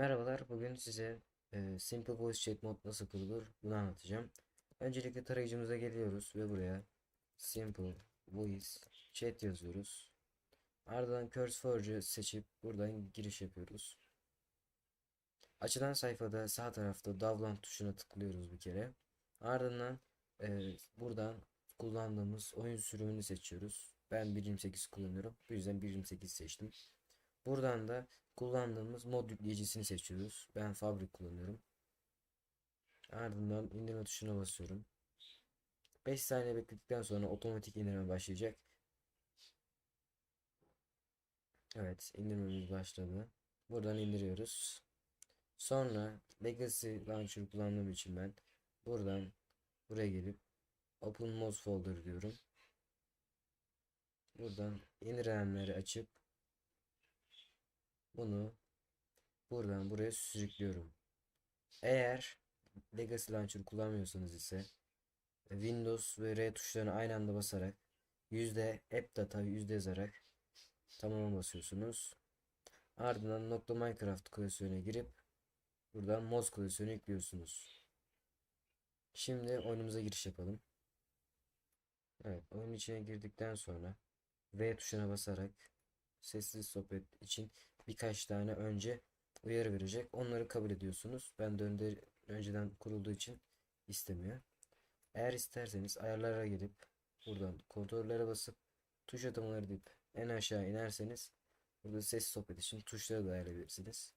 Merhabalar, bugün size e, Simple Voice Chat Mod nasıl kurulur bunu anlatacağım. Öncelikle tarayıcımıza geliyoruz ve buraya Simple Voice Chat yazıyoruz. Ardından CurseForge'ı seçip buradan giriş yapıyoruz. Açılan sayfada sağ tarafta Download tuşuna tıklıyoruz bir kere. Ardından e, buradan kullandığımız oyun sürümünü seçiyoruz. Ben 1.28 kullanıyorum. Bu yüzden 1.28 seçtim. Buradan da kullandığımız mod yükleyicisini seçiyoruz. Ben Fabric kullanıyorum. Ardından indirme tuşuna basıyorum. 5 saniye bekledikten sonra otomatik indirme başlayacak. Evet, indirmemiz başladı. Buradan indiriyoruz. Sonra Legacy Launcher kullandığım için ben buradan buraya gelip Open Mods Folder diyorum. Buradan indirilenleri açıp bunu buradan buraya sürüklüyorum. Eğer Legacy Launcher kullanmıyorsanız ise Windows ve R tuşlarını aynı anda basarak yüzde app data yüzde yazarak tamama basıyorsunuz. Ardından nokta Minecraft klasörüne girip buradan Moz klasörünü yüklüyorsunuz. Şimdi oyunumuza giriş yapalım. Evet, oyun içine girdikten sonra V tuşuna basarak sessiz sohbet için birkaç tane önce uyarı verecek. Onları kabul ediyorsunuz. Ben de önde, önceden kurulduğu için istemiyor. Eğer isterseniz ayarlara gelip buradan kontrollere basıp tuş atamaları deyip en aşağı inerseniz burada ses sohbet için tuşları da ayarlayabilirsiniz.